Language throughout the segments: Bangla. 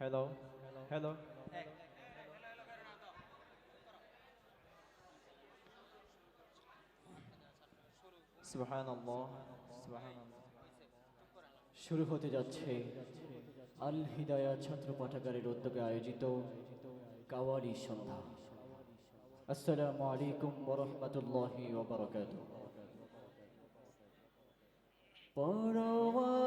হ্যালো হ্যালো শুরু হতে যাচ্ছে আল হিদায়া ছাত্র পাঠাগারের উদ্যোগে আয়োজিত কাওয়ারি সন্ধ্যা। আসসালামু আলাইকুম ওরহমতুল্লাহি ওবরাকাত পরওয়ার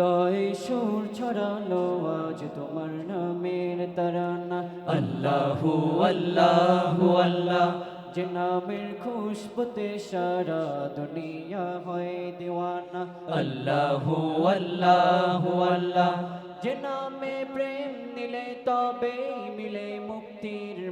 হৃদয় সুর ছড়ানো, আজ তোমার নামের তারানা। আল্লাহু আল্লাহু আল্লাহ, যে নামের খুশবুতে সারা দুনিয়া হয় দিওয়ানা। আল্লাহু আল্লাহু আল্লাহ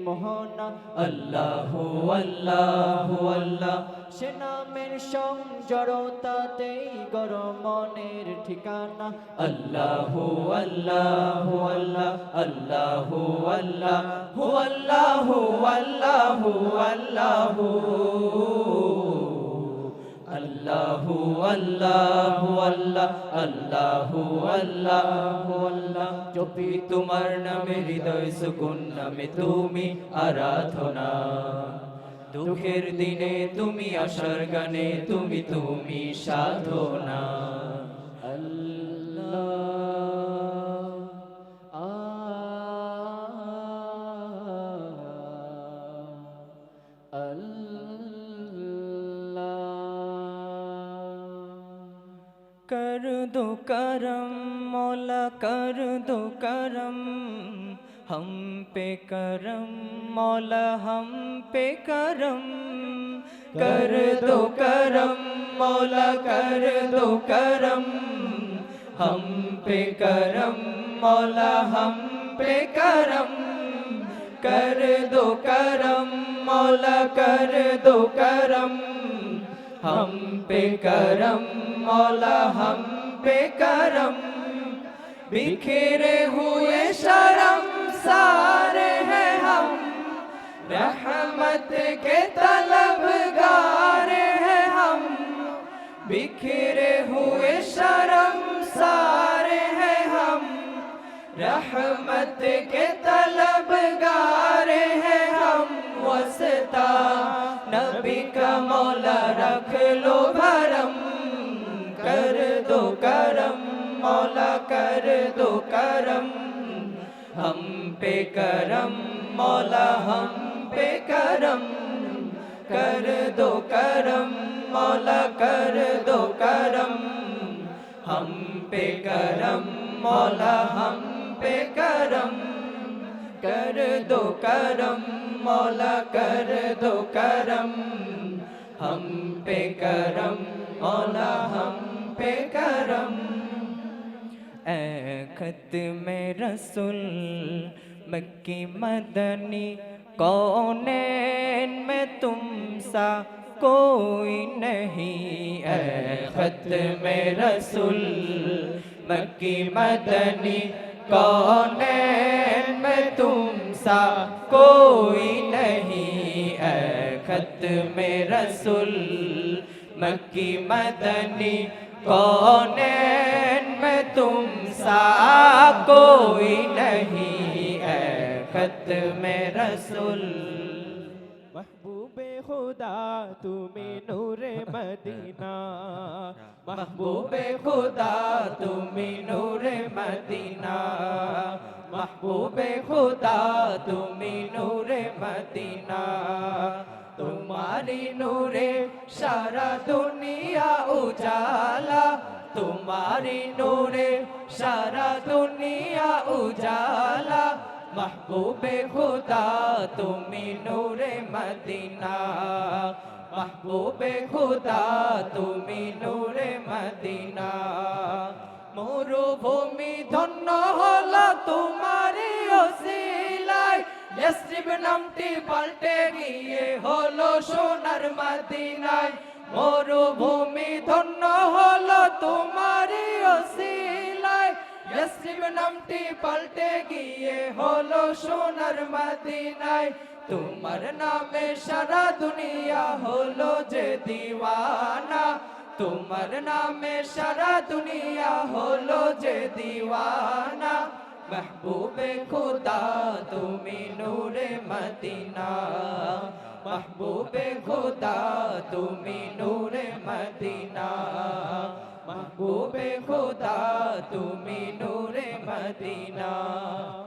মোহনা। আল্লাহু আল্লাহ আল্লাহ। সে নামের সংজড়তাতেই গরম মনের ঠিকানা। আল্লাহু আল্লাহ আল্লাহ। আল্লাহু আল্লাহু। আল্লাহ আল্লাহ আল্লাহু। আল্লাহু আল্লাহু আল্লাহ, আল্লাহু আল্লাহু আল্লাহ। জপি তোমার নামে হৃদয় সুকুন নামে তুমি আরাধনা, দুঃখের দিনে তুমি আসার গানে তুমি তুমি সাধনা। करम मौला कर दो करम हम पे करम मौला हम पे करम कर दो करम मौला कर दो करम हम पे करम मौला हम पे करम कर दो करम मौला कर दो करम हम पे करम मौला हम पे करम। बिखरे हुए शर्म, सारे हैं हम। रहमत के तलबगार हैं हम। बिखरे हुए शर्म, सारे हैं हम। रहमत के तलबगार हैं हम। वसता, नबी का मौला रख लो भरम। दो करम मौला कर दो करम हम पे करम मौला हम पे करम कर दो करम मौला कर दो करम हम पे करम मौला हम पे करम कर दो करम मौला कर दो करम हम पे करम मौला हम पे करम ए खत में रसुल मक्की मदनी कौनैन में तुम सा कोई नहीं ए खत में रसुल मक्की मदनी कौनैन में तुम सा कोई नहीं ए खत में रसुल मक्की मदनी कौनैन में तुम सा कोई नहीं है खत में रसुल महबूबे खुदा तुम्हें नूरे मदीना महबूबे खुदा तुम्हें नूरे मदीना महबूबे खुदा तुम्हें नूरे मदीना তোমারি নূরে সারা দুনিয়া উজালা। তোমারি নূরে সারা দুনিয়া উজালা। মাহবুবে খুদা, তুমি নূরে মদিনা। মাহবুবে খুদা, তুমি নূরে মদিনা। মরুভূমি ধন্য হলো তোমারি ওসিলায় ইয়াসরিব নামটি পাল্টে গিয়ে হলো সোনার মদিনায়। মরুভূমি ধন্য হলো তোমারি ওসিলায় ইয়াসরিব নামটি পাল্টে গিয়ে হলো সোনার মদিনায়। তোমার নামে সারা দুনিয়া হলো যে দিওয়ানা। তোমার নামে সারা দুনিয়া হলো যে দিওয়ানা। महबूबे खुदा তুমি নূরে মদিনা महबूबे खुदा তুমি নূরে মদিনা महबूबे खुदा তুমি নূরে মদিনা আমি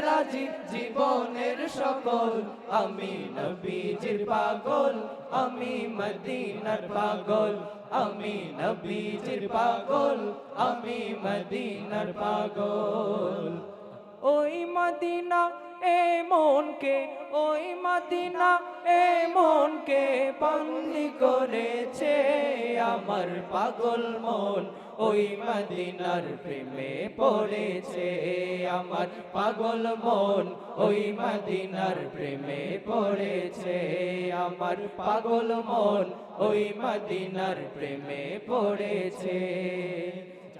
রাজি জীবনের সকল। আমি নবীজির পাগল, আমি মদিনার পাগল। আমি নবীজির পাগল, আমি মদিনার পাগল। ওই মদিনা এ মনকে, ওই মদিনা, এ মনকে বন্দি করেছে আমার পাগল মন। ওই মদিনার প্রেমে পড়েছে আমার পাগল মন। ওই মদিনার প্রেমে পড়েছে আমার পাগল মন। ওই মদিনার প্রেমে পড়েছে।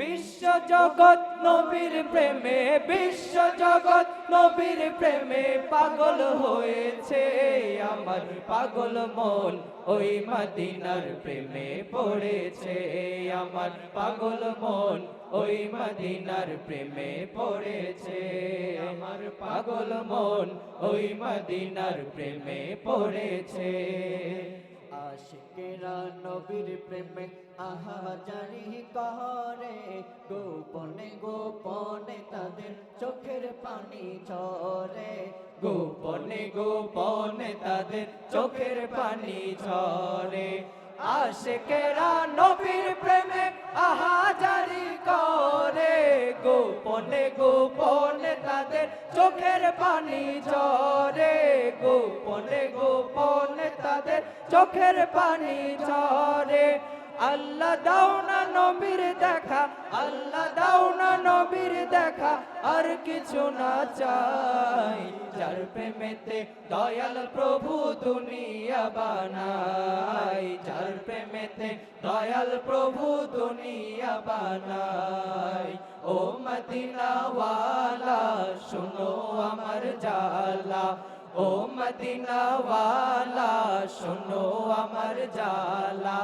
বিশ্ব জগৎ নবীর প্রেমে বিশ্ব জগৎ নবীর প্রেমে পাগল হয়েছে আমার। পাগল মন ওই মদিনার প্রেমে পড়েছে আমার। পাগল মন ওই মদিনার প্রেমে পড়েছে আমার। পাগল মন ওই মদিনার প্রেমে পড়েছে। আশিকেরা নবীর প্রেমে, আহা জানি কহরে? গোপনে গোপনে তাদের চোখের পানি ঝরে। গোপনে গোপনে তাদের চোখের পানি ঝরে। আশেকেরা নবীর প্রেমে আহাজারি করে গোপনে গোপনে তাদের চোখের পানি ঝরে। গোপনে গোপনে তাদের চোখের পানি ঝরে। আল্লাহ দাও না নবীর দেখা, আল্লাহ দাও না নবীর দেখা, আর কিছু না চাই। যার প্রেমেতে দয়াল প্রভু দুনিয়া বানাই যার প্রেমেতে দয়াল প্রভু দুনিয়া বানাই ও মদিনাওয়ালা, শোনো আমার জালা ও মদিনাওয়ালা, শোনো আমার জালা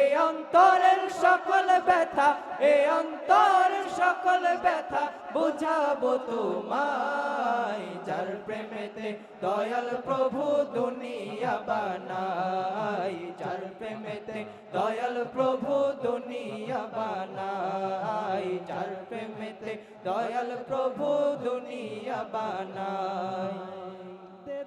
এ অন্তরের সকল ব্যথা, এ অন্তরের সকল ব্যথা বুঝাবো তোমায়, যার প্রেমেতে দয়াল প্রভু দুনিয়া বানাই যার প্রেমেতে দয়াল প্রভু দুনিয়া বানাই যার প্রেমেতে দয়াল প্রভু দুনিয়া বানাই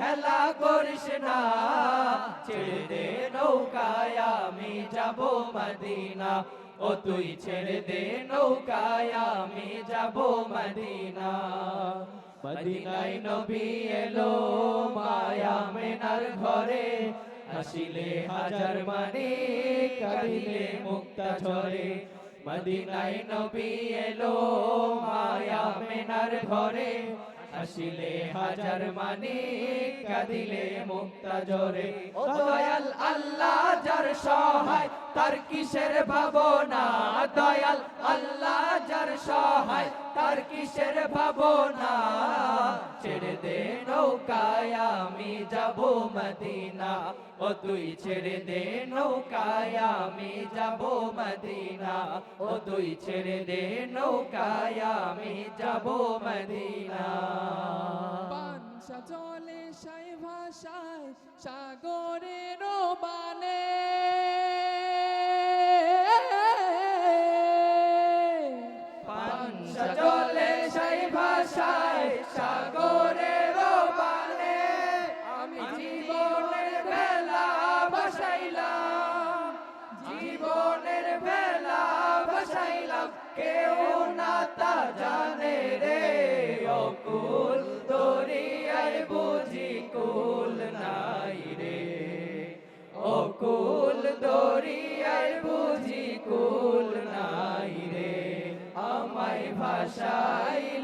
হেলা করিস না, ছেড়ে দে নৌকায়, আমি যাব মদিনা। ও তুই ছেড়ে দে নৌকায়, আমি যাব মদিনা। মদিনায় নবী এলো মায়া মেনার ঘরে, হাসিলে হাজার মানে কাঁদিলে মুক্তা ঝরে। মদিনায় নবী এলো মায়া মেনার ঘরে হাসিলে হাজার মানে কাঁদিলে মুক্তা জোরে। ও দয়াল আল্লাহ যার সহায় তার কিসের ভাবনা? দয়াল আল্লাহ যার সহায় তার কিসের ভাবনা? ছেড়ে দে নৌকায় আমি যাব মদিনা। ও তুই ছেড়ে দে নৌকায় আমি যাব মদিনা। ও তুই ছেড়ে দে নৌকায় আমি যাব মদিনা। পানসা জলে সাই ভাষায় সাগরের মানে আমায়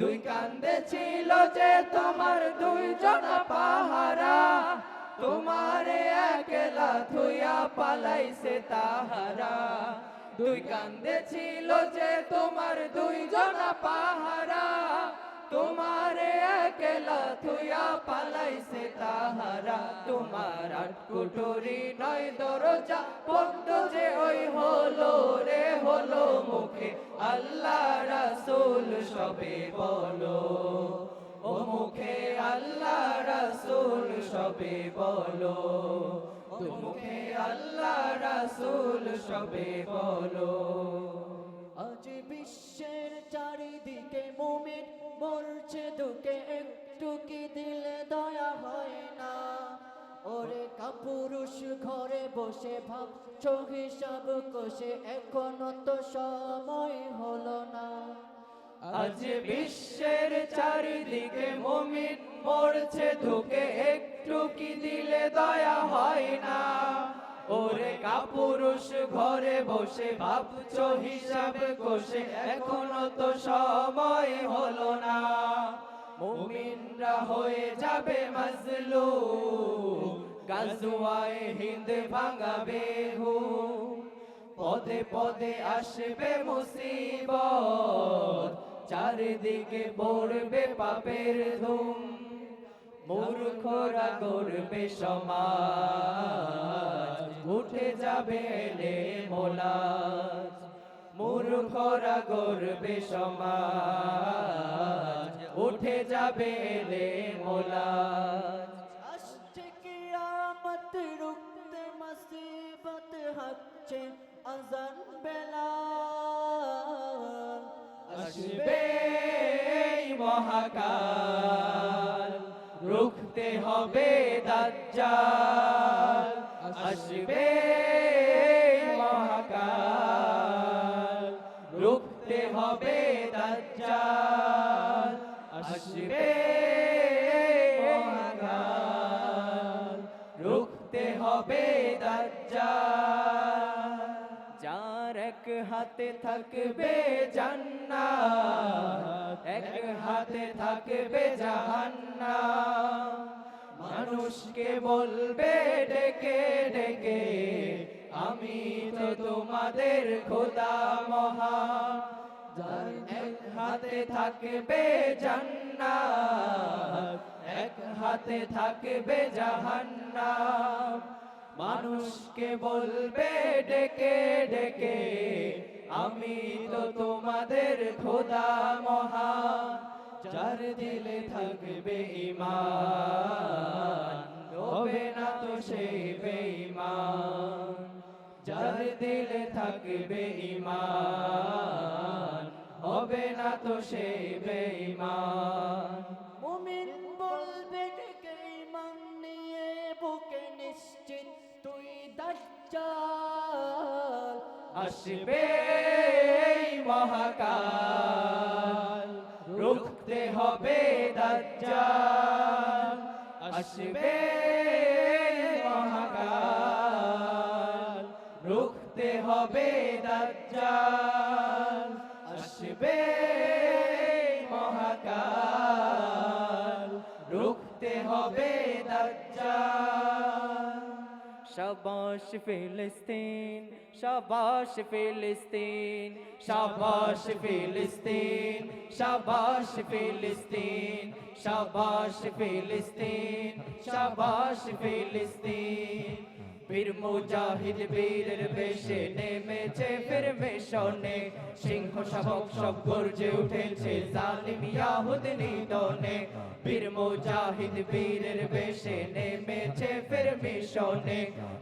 দুই কান্দে ছিল যে তোমার দুই জনা পাহারা। তোমারে একলা থুইয়া পালাইছে তাহারা। দুই কান্দে ছিল যে তোমার দুই জনা পাহারা। তোমারে একলা থুইয়া পালাইছে তাহারা। তোমার আট কুটুরি নয় দরজা, বন্ধ যে ওই হলো রে, হলো মুখে। আল্লাহ রাসুল সবে বলো, ও মুখে আল্লাহ রাসুল সবে বলো, ও মুখে আল্লাহ রাসূল সবে বলো। আজ বিশ্বের চারিদিকে মুমিন মরছে দুকে একটু কি দিলে দয়া হয় না। ওরে কাপুরুষ ঘরে বসে ভাবছ, হিসাব কষে এখনও তো সময় হলো না। আজ বিশ্বের চারিদিকে মমিন মরছে ধুকে একটু কি দিলে দয়া হয় না। ওরে কাপুরুষ, ঘরে বসে ভাবছ, হিসাব কষে। এখনও তো সময় হলো না। মুমিনরা হয়ে যাবে মজলু। গাজুয়ায় হিন্দ ভাঙাবে হু পদে পদে আসবে মুসিবত, চারিদিকে পড়বে পাপের ধুম। মূর্খরা করবে সমাজ। উঠে যাবে এলে মোলাজ। মূর্খরা করবে সমাজ। উঠে যাবে এলে মোলাজ। রুখতে মুসিবত হচ্ছে আজান বেলা। আসবে মহাকাল রুখতে হবে দাজ্জাল। আসবে মহাকাল। রুখতে হবে দাজ্জাল। আসবে মহাকাল। রুখতে হবে দাজ্জাল। যার এক হাতে থাকবে জান্নাত, এক হাতে থাকবে জাহান্নাম। মানুষকে বলবে, ডেকে ডেকে, আমি তো তোমাদের খোদা মহা। এক হাতে থাকবে জান্নাত, এক হাতে থাকবে জাহান্নাম। মানুষকে বলবে, ডেকে ডেকে, আমি তো তোমাদের খোদা মহা। যার দিলে থাকবে ইমান হবে না তো সেই বেঈমান। যার দিলে থাকবে ইমান হবে না তো সেই বেঈমান। মুমিন বলবে ডেকে ইমান নিয়ে বুকে নিশ্চিত তুই দাজ্জাল। আসবে মহাকাল। রুখতে হবে দাজ্জাল। আসবে মহাকাল। রুখতে হবে দাজ্জাল। আসবে মহাকাল। রুখতে হবে দাজ্জাল। শাবাশ ফিলিস্তিন শাবাশ ফিলিস্তিন শাবাশ ফিলিস্তিন শাবাশ ফিলিস্তিন শাবাশ ফিলিস্তিন শাবাশ ফিলিস্তিন। বীর মুজাহিদ বীরের বেশে নেমেছে, ফির মিশনে সিংহ শাবক সব গর্জে উঠেছে, জালিম ইয়াহুদ নিদনে বীর মুজাহিদ বীরের বেশে নেমেছে, ফির মিশনে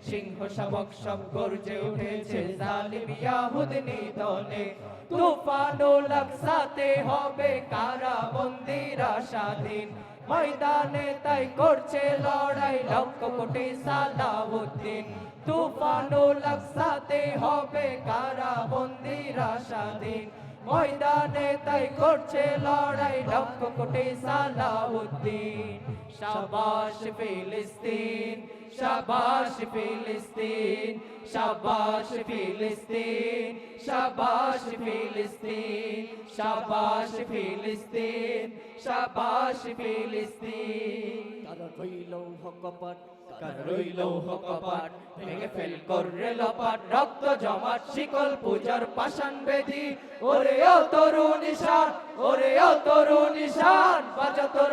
সিংহ শাবক সব গর্জে উঠেছে, জালিম ইয়াহুদ নিদনে তুফানো লাগসাতে হবে কারা বন্দিরা স্বাধীন। ময়দানে তাই করছে লড়াই লক্ষ কোটি সালাউদ্দিন। তুফানো লাগসাতে হবে কারা বন্দিরা স্বাধীন ময়দানে তাই করছে লড়াই লক্ষ কোটি সালাউদ্দিন শাবাশ ফিলিস্তিন শাবাশ ফিলিস্তিন শাবাশ ফিলিস্তিন শাবাশ ফিলিস্তিন শাবাশ ফিলিস্তিন শাবাশ ফিলিস্তিন। কারণ রইল হকপট কার রইল কপাট ভেঙে ফেল কররে লপাট, রক্ত জমাট, শিকল পূজার পাষাণ বেদি। ওরে ও তরু নিশান ওরে ও তরু নিশান বাজা তোর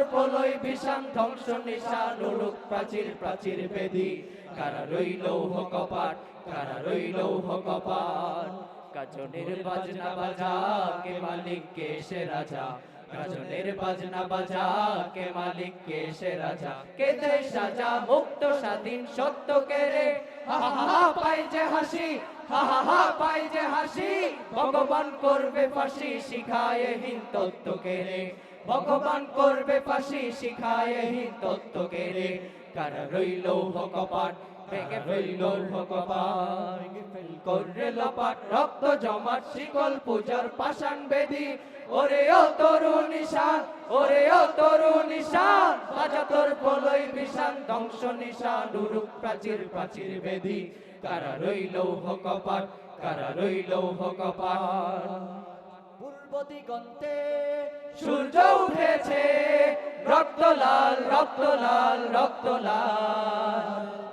বিষান, ধ্বংস নিশান উড়ুক প্রাচীর প্রাচীর বেদি। কারা রইল কপাট কারা রইল কপাট কাজনের বাজনা বাজা, কে মালিক, কে সে রাজা? গাজনের বাজনা বাজা, কে মালিক, কে সে রাজা? কে মুক্ত, স্বাধীন, সত্য কে রে? হা পাই যে হাসি, হা পাই যে হাসি, ভগবান করবে ফাঁসি, শিখায় হিন তত্ত্ব কে রে? ভগবান করবে ফাঁসি, শিখায় হিন রে? কারা রইল কপাট ভেঙে ফেলল ভেঙে ফেল লপাট রক্ত জমাট, শিকল পূজার পাষাণ বেদি। ওরে ও তরু নিশান ওরে ও তরু নিশান বাজা তোর প্রলয় বিশান ধ্বংস নিশান, উরুক প্রাচীর প্রাচীর বেদি। কারা রইল কপাট কারা রইল কপাট পূর্ব দিগন্তে সূর্য উঠেছে, রক্ত লাল রক্ত লাল রক্ত লাল।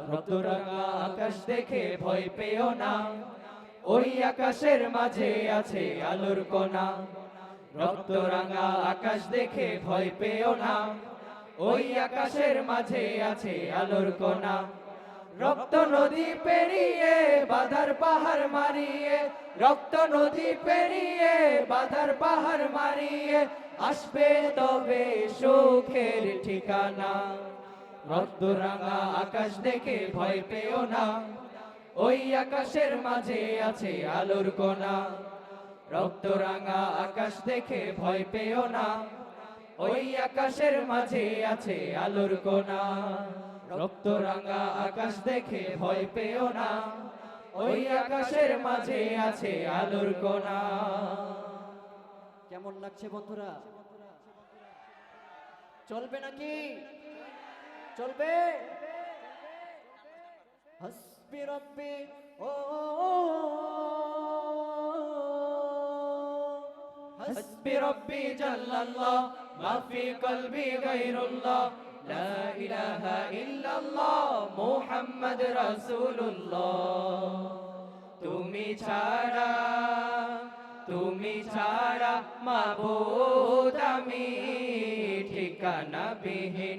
রক্ত রাঙা আকাশ দেখে ভয় পেও না। ওই আকাশের মাঝে আছে আলোর কোনা রক্ত রাঙা আকাশ দেখে ভয় পেও না। ওই আকাশের মাঝে আছে আলোর কোনা রক্ত নদী পেরিয়ে বাধার পাহাড় মারিয়ে, রক্ত নদী পেরিয়ে বাধার পাহাড় মারিয়ে, আসবে তবে সুখের ঠিকানা। রক্ত রাঙা আকাশ দেখে ভয় পেও না। ওই আকাশের মাঝে আছে আলোর কোনা রক্ত রাঙা আকাশ দেখে ভয় পেও না। ওই আকাশের মাঝে আছে আলোর কোনা রক্ত রাঙা আকাশ দেখে ভয় পেও না। ওই আকাশের মাঝে আছে আলোর কোনা কেমন লাগছে বন্ধুরা? চলবে নাকি? চলবে। হসবি রব্বি, ও হসবি রব্বি জাল্লাল্লাহ, মাফি কলবি গায়রুল্লাহ, লা ইলাহা ইল্লাল্লাহ, মুহাম্মদ রাসূলুল্লাহ। তুমি ছাড়া তুমি ছাড়া মাবুদ আমি, ঠিকানা বিহীন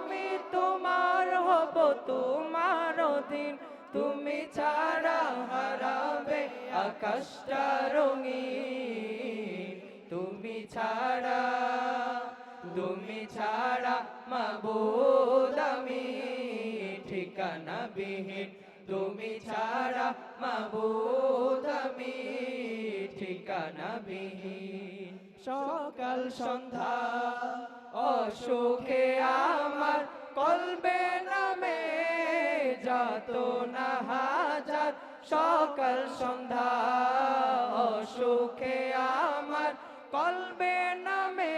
আকাশটা রঙিন, তুমি ছাড়া তুমি ছাড়া মাবুদ আমি ঠিকানা বিহীন, তুমি ছাড়া মাবুদ আমি ঠিকানা বিহীন, সকাল সন্ধ্যা, অসুখে আমার কলবে নামে, যত না হাজার সকাল সন্ধ্যা, অসুখে আমার কলবে নামে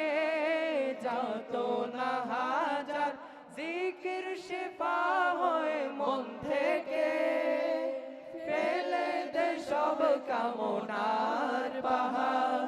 যত না হাজার জিকির শেফা হয়ে মন থেকে। ফেলে দে সব কামনার পাহাড়।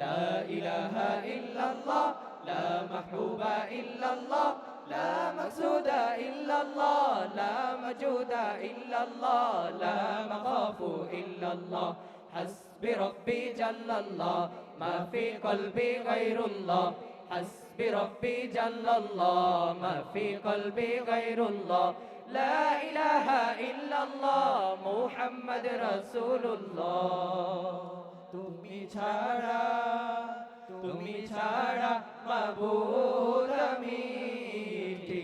লা ইলাহা ইল্লাল্লাহ, লা মাহবুবা ইল্লাল্লাহ لا مقصود إلا الله لا موجود إلا الله لا مخاف إلا الله حسبي ربي جل الله ما في قلبي غير الله حسبي ربي جل الله ما في قلبي غير الله لا إله إلا الله محمد رسول الله তুমি ছাড়া তুমি ছাড়া মাবুদ আমি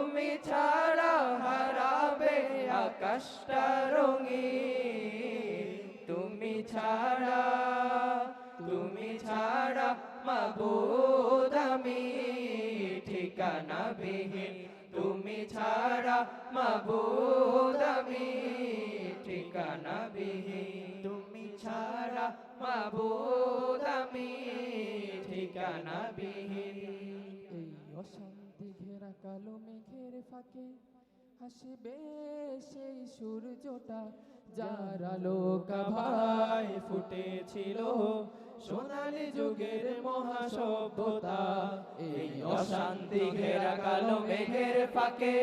তুমি ছাড়া হারাবে আকাশটা রঙিন। তুমি ছাড়া তুমি ছাড়া মাবুদ আমি। ঠিকানা বিহীন তুমি ছাড়া মাবুদ আমি। ঠিকানা বিহীন তুমি ছাড়া মাবুদ আমি। ঠিকানা বিহীন এই ঘেরা কালো মেঘের ফাঁকে হাসিবে সেই সূর্যটা, যার আলোকা ভাই ফুটেছিল সোনালী যুগের মহাসভ্যতা। এই অশান্তি ঘেরা কালো মেঘের ফাঁকে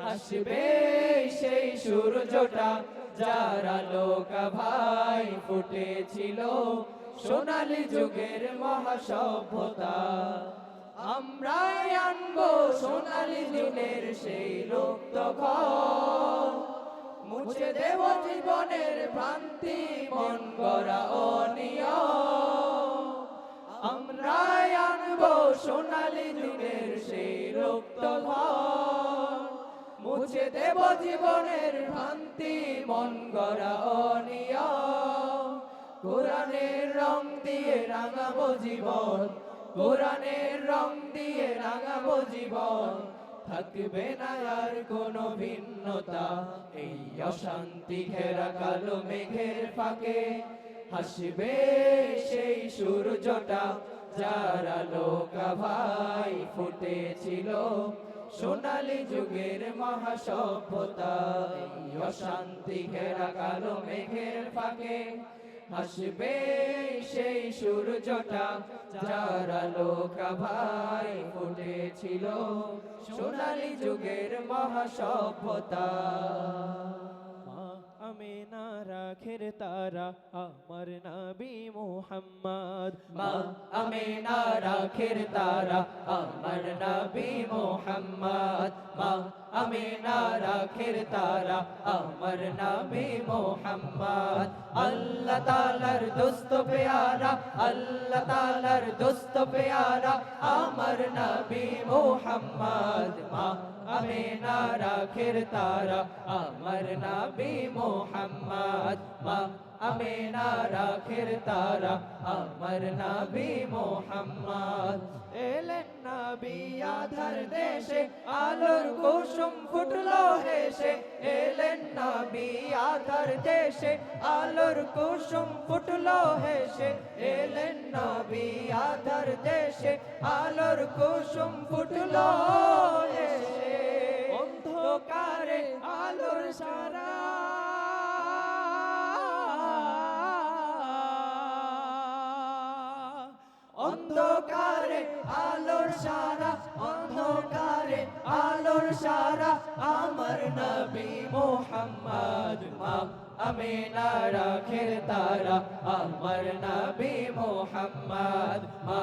হাসবে সেই সূর্যটা, যার আলোকা ভাই ফুটেছিল সোনালী যুগের মহাসভ্যতা। আমরাই আনব সোনালী দিনের সেই ঘর মুছে দেব জীবনের ভ্রান্তি, মন গড়া অনিয়ম। আমরাই আনব সোনালী দিনের সেই ঘর মুছে দেব জীবনের ভ্রান্তি, মন গড়া অনিয়ম। কোরআনের রং দিয়ে রাঙাবো জীবন কোরআনের রং দিয়ে রাঙাবো জীবন। থাকবে না আর কোনো ভিন্নতা। এই অশান্তি ঘেরা কালো মেঘের ফাঁকে হাসবে সেই সূর্যটা, যার আলোকা ভাই ফুটেছিল সোনালী যুগের মহাসভ্যতা। অশান্তি ঘেরা কালো মেঘের ফাঁকে হাসবে সেই সূর্যটা যার আলোকা ভাই ফুটেছিল। সোনালী যুগের মহাসভ্যতা। আমেনা রাখের তারা, আমার নবী মোহাম্মদ। মা আমেনা রাখের তারা, আমার নবী মোহাম্মদ। মা আমেনা রাখের তারা, আমার নবী মোহাম্মদ। আল্লাহ তালার দোস্ত পেয়ারা, আল্লাহ তালার দোস্ত পেয়ারা, আমার নবী মোহাম্মদ। মা আমেনা রাখের তারা, আমার নবী মোহাম্মদ। মা, আমেনা রাখের তারা, আমার নবী মোহাম্মদ। এলেন নবী আধার দেশে, আলোর কুসুম ফুটলো হেসে। এলেন নবী আধার দেশে, আলোর কুসুম ফুটলো হেসে। এলেন নবী আধার দেশে, আলোর কুসুম ফুটলো হেসে। অন্ধকারে আলোর সারা। অন্ধকারে আলোর সারা, অন্ধকারে আলোর সারা। আমার নবী মোহাম্মদ মা আমিনা রাখের তারা। আমার নবী মোহাম্মদ মা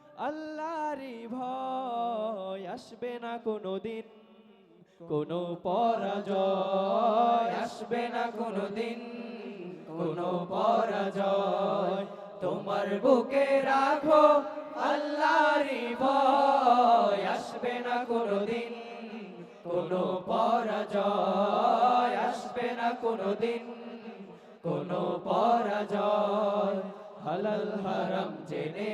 আল্লাহরই ভয় আসবে না কোনো দিন কোনো পরাজয় আসবে না কোনো দিন কোনো পরাজয় তোমার বুকে রাখো, আল্লাহরই ভয় আসবে না কোনো দিন কোনো পরাজয় আসবে না কোনো দিন কোনো পরাজয় হালাল হারাম জেনে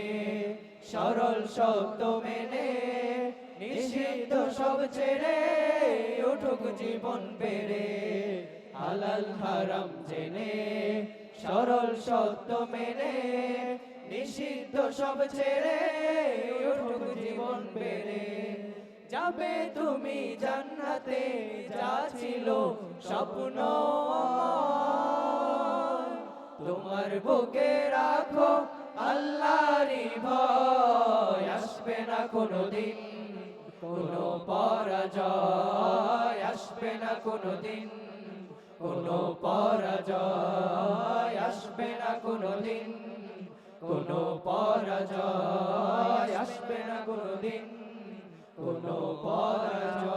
সরল শব্দ মেনে, নিষিদ্ধ সব ছেড়ে উঠুক জীবন বেড়ে হালাল হারাম জেনে, সরল সত্য মেনে, নিষিদ্ধ সব ছেড়ে উঠুক জীবন বেড়ে যাবে তুমি জান্নাতে, যা ছিল স্বপ্ন তোমার বুকে রাখো আল্লাহরই ভয় আসবে না কোনো দিন কোনো পরাজয় আসবে না কোনো দিন কোনো পরাজয় আসবে না কোনো দিন কোনো পরাজয় আসবে না কোনোদিন, কোনো পরাজয়।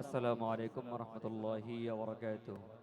আসসালামু আলাইকুম রহমতুল্লাহি বারাকাতুহু।